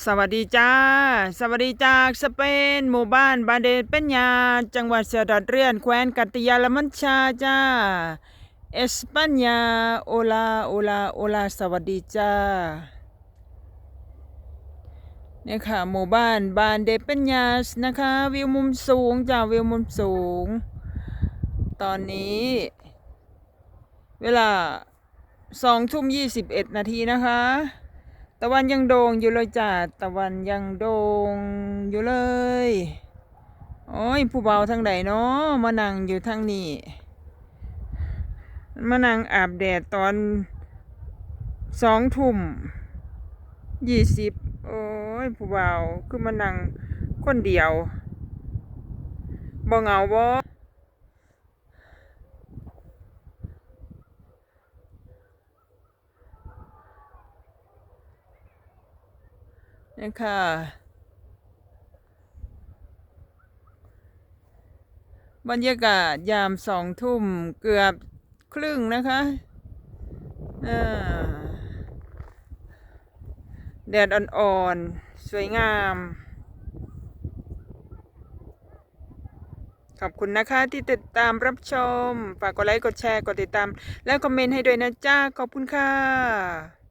สวัสดีจ้า สวัสดีจากสเปน หมู่บ้านบาเดนเป็นยา จังหวัดเซดัดเรียนแคว้นกัตติยาละมันชาจ้า เอสปัญญาโอลา โอลา โอลา สวัสดีจ้าเนี่ยค่ะ หมู่บ้านบานเดเป็นยาสนะคะ วิวมุมสูงจ้า วิวมุมสูง ตอนนี้ เวลาสองทุ่มยี่สิบเอ็ดนาทีนะคะ ตะวันยังโด่งอยู่เลยจ้าตะวันยังโด่งอยู่เลย โอ้ยผู้เบาทางใดเนาะมานั่งอยู่ทางนี้มานั่งอาบแดดตอนสองทุ่มยี่สิบโอ้ยผู้เบาคือมานั่งคนเดียวบ่เหงาบ่ นี่ค่ะบรรยากาศยามสองทุ่มเกือบครึ่งนะคะแดดอ่อนๆ สวยงาม ขอบคุณนะคะที่ติดตามรับชม ฝากกดไลค์ กดแชร์ กดติดตาม และคอมเมนต์ให้ด้วยนะจ้า ขอบคุณค่ะ